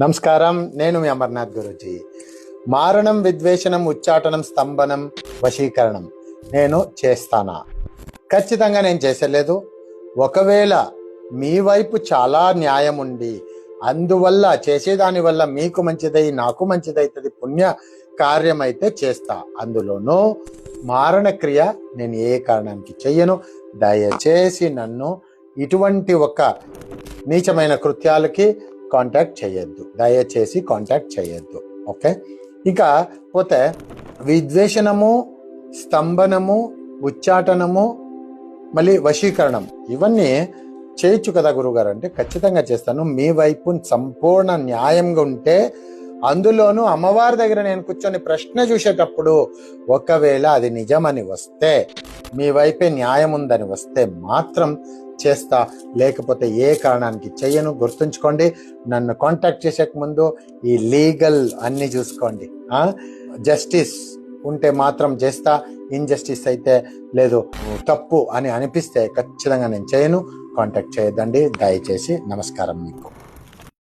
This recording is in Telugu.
నమస్కారం నేను మీ అమర్నాథ్ గురుజీ. మారణం విద్వేషణం ఉచ్చాటనం స్తంభనం వశీకరణం నేను చేస్తానా? ఖచ్చితంగా నేను చేసలేదు. ఒకవేళ మీ వైపు చాలా న్యాయం ఉండి అందువల్ల చేసేదాని వల్ల మీకు మంచిదై నాకు మంచిదైతుంది పుణ్య కార్యం అయితే చేస్తా. అందులోనూ మారణ క్రియ నేను ఏ కారణానికి చెయ్యను? దయచేసి నన్ను ఇటువంటి ఒక నీచమైన కృత్యాలకి కాంటాక్ట్ చేయొద్దు. దయచేసి కాంటాక్ట్ చేయొద్దు. ఓకే ఇక పోతే విద్వేషణము స్తంభనము ఉచ్చాటనము మళ్ళీ వశీకరణం ఇవన్నీ చేయొచ్చు కదా గురుగారు అంటే ఖచ్చితంగా చేస్తాను. మీ వైపు సంపూర్ణ న్యాయంగా ఉంటే అందులోనూ అమ్మవారి దగ్గర నేను కూర్చొని ప్రశ్న చూసేటప్పుడు ఒకవేళ అది నిజమని వస్తే మీ వైపే న్యాయం ఉందని వస్తే మాత్రం చేస్తా లేకపోతే ఏ కారణానికి చెయ్యను గుర్తుంచుకోండి. నన్ను కాంటాక్ట్ చేసే ముందు ఈ లీగల్ అన్ని చూసుకోండి. జస్టిస్ ఉంటే మాత్రం చేస్తా ఇన్జస్టిస్ అయితే లేదు తప్పు అని అనిపిస్తే ఖచ్చితంగా నేను చేయను. కాంటాక్ట్ చేయొద్దండి. దయచేసి నమస్కారం మీకు.